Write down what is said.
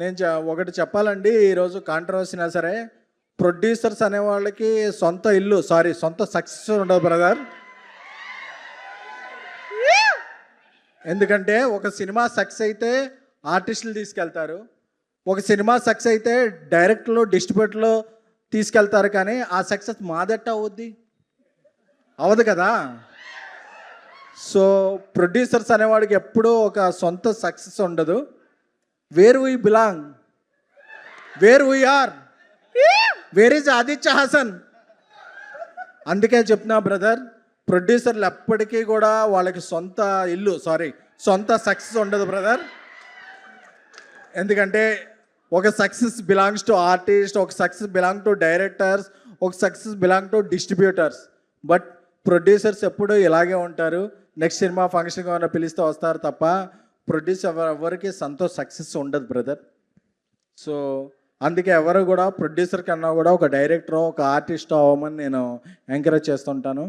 నేను చె- ఒకటి చెప్పాలండి ఈరోజు కాంట్రవర్సీనా సరే. ప్రొడ్యూసర్స్ అనే వాళ్ళకి సొంత ఇల్లు సారీ సొంత సక్సెస్ ఉండదు బ్రదర్ ఎందుకంటే ఒక సినిమా సక్సెస్ అయితే ఆర్టిస్టులు తీసుకెళ్తారు. ఒక సినిమా సక్సెస్ అయితే డైరెక్ట్లో డిస్ట్రిబ్యూటర్లో తీసుకెళ్తారు కానీ ఆ సక్సెస్ మాదట్ట అవుద్ది? అవదు కదా. సో ప్రొడ్యూసర్స్ అనేవాడికి ఎప్పుడూ ఒక సొంత సక్సెస్ ఉండదు. Where we belong where we are where is Aditya Hasan అందుకే చెప్తున్నా బ్రదర్ ప్రొడ్యూసర్లు ఎప్పటికీ కూడా వాళ్ళకి సొంత ఇల్లు సారీ సొంత సక్సెస్ ఉండదు బ్రదర్ ఎందుకంటే ఒక సక్సెస్ బిలాంగ్స్ టు ఆర్టిస్ట్ ఒక సక్సెస్ బిలాంగ్ టు డైరెక్టర్స్ ఒక success belong to distributors but producers ఎప్పుడు ఇలాగే ఉంటారు. నెక్స్ట్ సినిమా ఫంక్షన్ ఏమైనా పిలిస్తే వస్తారు తప్ప ప్రొడ్యూసర్ ఎవరికి సంతో సక్సెస్ ఉండదు బ్రదర్ సో అందుకే ఎవరు కూడా ప్రొడ్యూసర్ కన్నా కూడా ఒక డైరెక్టర్ ఒక ఆర్టిస్ట్ అవ్వమని నేను ఎంకరేజ్ చేస్తుంటాను.